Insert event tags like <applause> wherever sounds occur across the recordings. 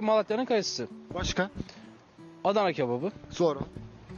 Malatya'nın kayısısı, Başka? Adana kebabı, Sonra?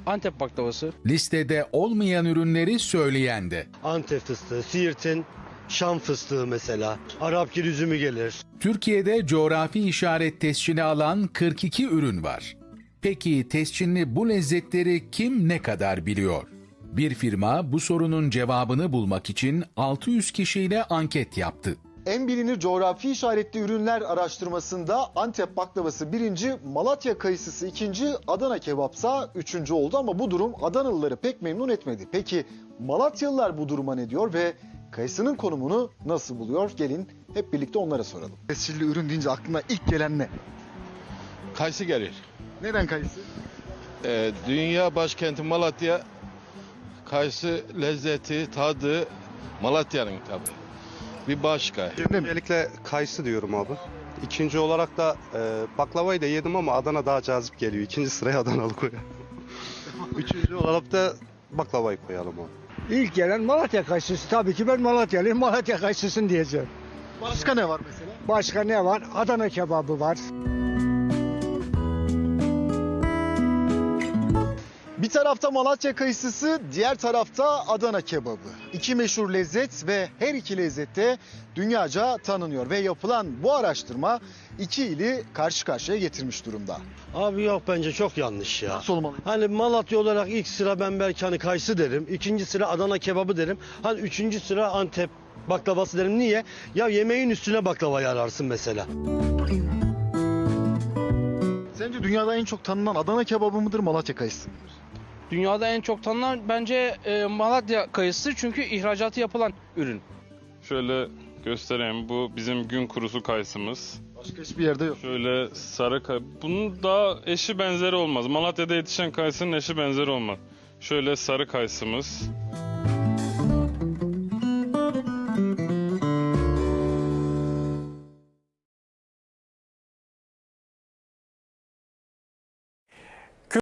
Antep baklavası, Listede olmayan ürünleri söyleyen de. Antep fıstığı, Siirt'in Şam fıstığı mesela. Arap gir üzümü gelir. Türkiye'de coğrafi işaret tescili alan 42 ürün var. Peki tescilli bu lezzetleri kim ne kadar biliyor? Bir firma bu sorunun cevabını bulmak için 600 kişiyle anket yaptı. En bilinir coğrafi işaretli ürünler araştırmasında Antep baklavası birinci, Malatya kayısısı ikinci, Adana kebapsa üçüncü oldu ama bu durum Adanalıları pek memnun etmedi. Peki Malatyalılar bu duruma ne diyor ve kayısının konumunu nasıl buluyor? Gelin hep birlikte onlara soralım. Tescilli ürün deyince aklına ilk gelen ne? Kayısı gelir. Neden kayısı? Ee, dünya başkenti Malatya. Kayısı lezzeti, tadı Malatya'nın tabi. Bir başka. Öncelikle kayısı diyorum abi. İkinci olarak da e, baklavayı da yedim ama Adana daha cazip geliyor. İkinci sıraya Adanalı koyalım. <laughs> Üçüncü olarak da baklavayı koyalım abi. İlk gelen Malatya kayısısı. Tabii ki ben Malatyalıyım. Malatya kayısısını diyeceğim. Başka ne var mesela? Başka ne var? Adana kebabı var. Tarafta Malatya kayısısı, diğer tarafta Adana kebabı. İki meşhur lezzet ve her iki lezzette dünyaca tanınıyor ve yapılan bu araştırma iki ili karşı karşıya getirmiş durumda. Abi yok bence çok yanlış ya. Nasıl olmalı? Hani Malatya olarak ilk sıra ben belki hani kayısı derim. ikinci sıra Adana kebabı derim. Hani üçüncü sıra Antep baklavası derim. Niye? Ya yemeğin üstüne baklavayı ararsın mesela. Sence dünyada en çok tanınan Adana kebabı mıdır, Malatya kayısı mıdır? Dünyada en çok tanınan bence e, Malatya kayısısı çünkü ihracatı yapılan ürün. Şöyle göstereyim. Bu bizim gün kurusu kayısımız. Başka hiçbir yerde yok. Şöyle sarı kay... Bunun daha eşi benzeri olmaz. Malatya'da yetişen kayısının eşi benzeri olmaz. Şöyle sarı kayısımız.